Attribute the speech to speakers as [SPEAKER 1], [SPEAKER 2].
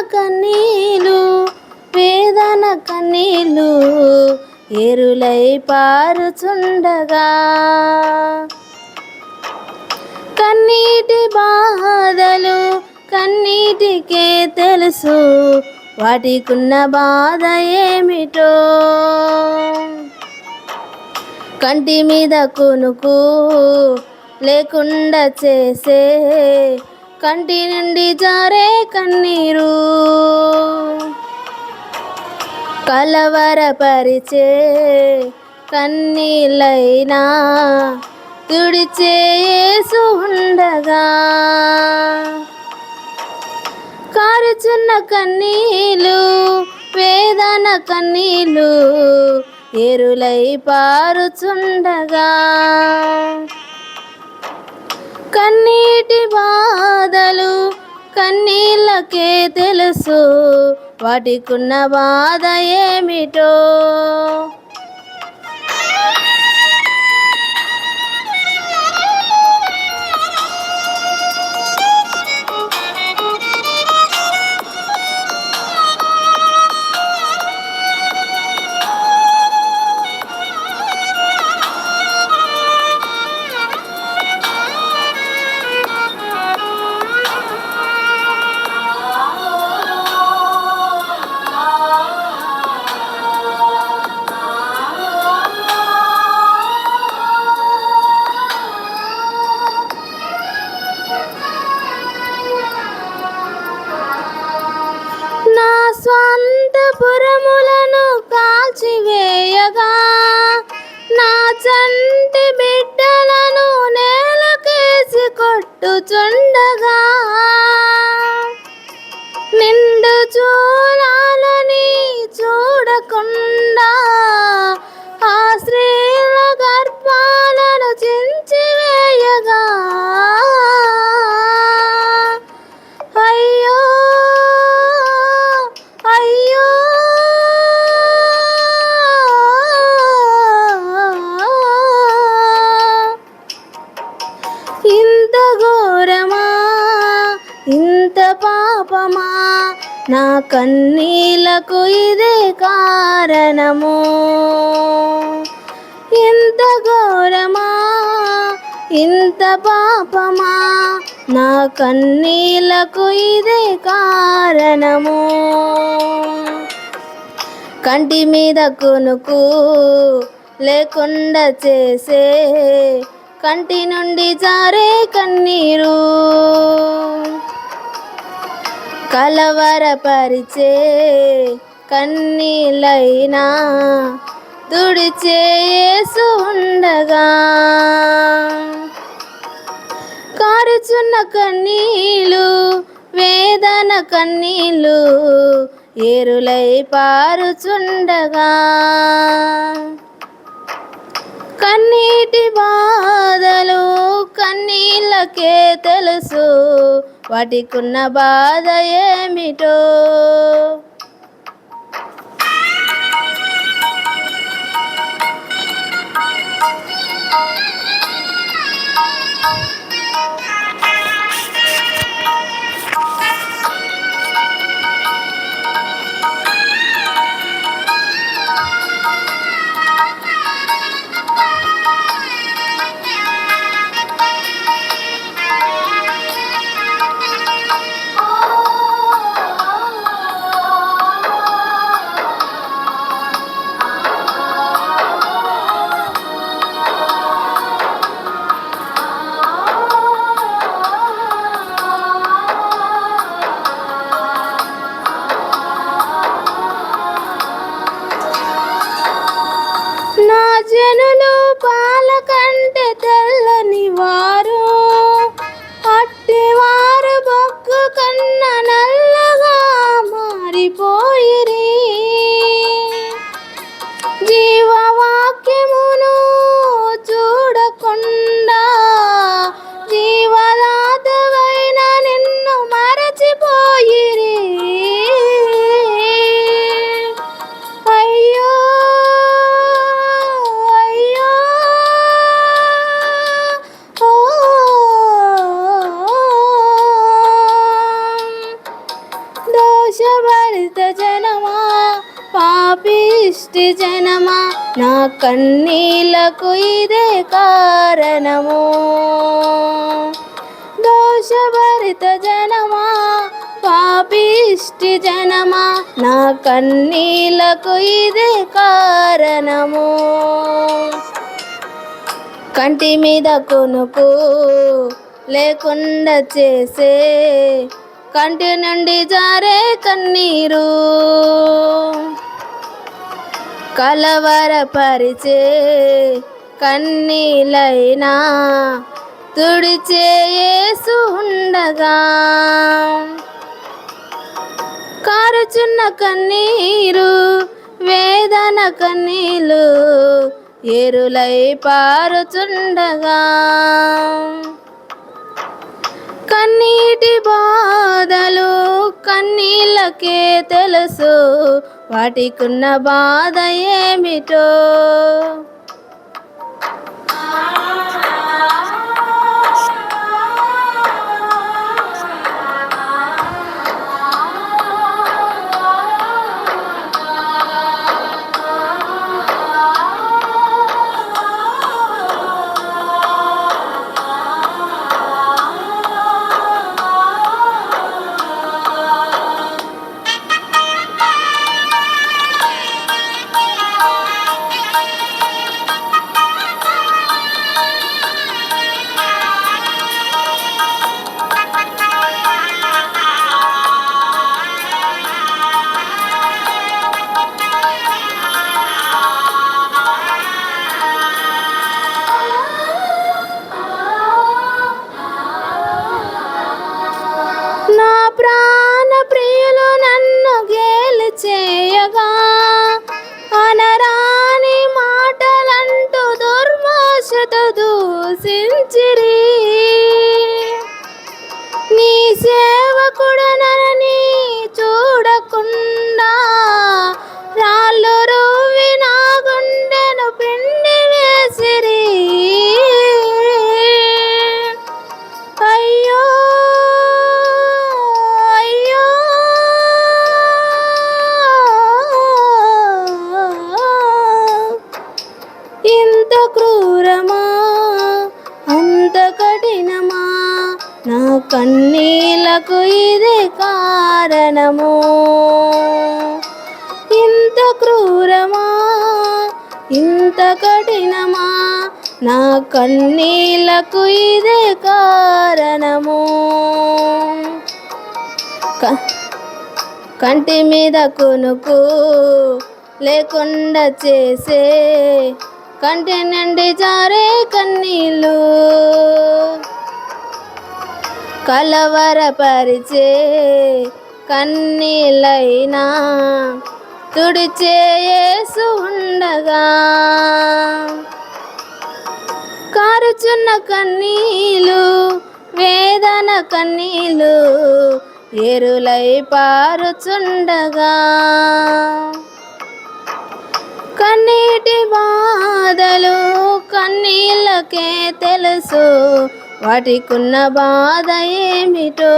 [SPEAKER 1] కన్నీలు వేదన కన్నీలు ఎరులై పారుచుండగా. కన్నీటి బాధలు కన్నీటికే తెలుసు వాటికున్న బాధ ఏమిటో. కంటి మీద కొనుకు లేకుండా చేసే కంటి నుండి జారే కన్నీరు. కలవరపరిచే కన్నీళ్ళైనా తుడిచేసు ఉండగా. కారుచున్న కన్నీలు వేదన కన్నీలు ఎరులై పారుచుండగా. కన్నీటి బాధలు కన్నీళ్ళకే తెలుసు. వాటికున్న బాధ ఏమిటో? పాపమా? నా కన్నీలకు ఇదే కారణము. ఇంత ఘోరమా? ఇంత పాపమా? నా కన్నీలకు ఇదే కారణము. కంటి మీద కొనుకు లేకుండా చేసే కంటి నుండి జారే కన్నీరు. కలవరపరిచే కన్నీలైనా తుడిచేసు ఉండగా. కారుచున్న కన్నీలు వేదన కన్నీలు ఏరులై పారుచుండగా. కన్నీటి బాధలు కన్నీళ్ళకే తెలుసు వాటికున్న బాధ এটা జనులు పాలకంటే తెల్లని వారు. జనమా? నా కన్నీలకు ఇదే కారణము. దోషభరిత జనమా? పాపిష్టి జనమా? నా కన్నీలకు ఇదే కారణము. కంటి మీద కొనుకు లేకుండా చేసే కంటి నుండి జారే కన్నీరు. కలవరపరిచే కన్నీలైనా తుడిచే ఉండగా. కారుచున్న కన్నీరు వేదన కన్నీలు ఎరులై పారుచుండగా. కన్నీటి బాధలు కన్నీళ్ళకే తెలుసు. వాటికున్న బాధ ఏమిటో? దుర్భాషతో దూషించిరి. నీ సేవకుడన నా కన్నీలకు ఇదే కారణము. ఇంత క్రూరమా ఇంత కఠినమా నా కన్నీలకు ఇదే కారణము. క- కంటి మీద కొనుకు లేకుండా చేసే కంటి నుండి జారే కన్నీళ్ళు. కలవరపరిచే కన్నీలైనా తుడిచే ఉండగా. కారుచున్న కన్నీలు వేదన కన్నీలు ఎరులై పారుచుండగా. కన్నీటి బాధలు కన్నీళ్ళకే తెలుసు వాటికున్న బాధ ఏమిటో?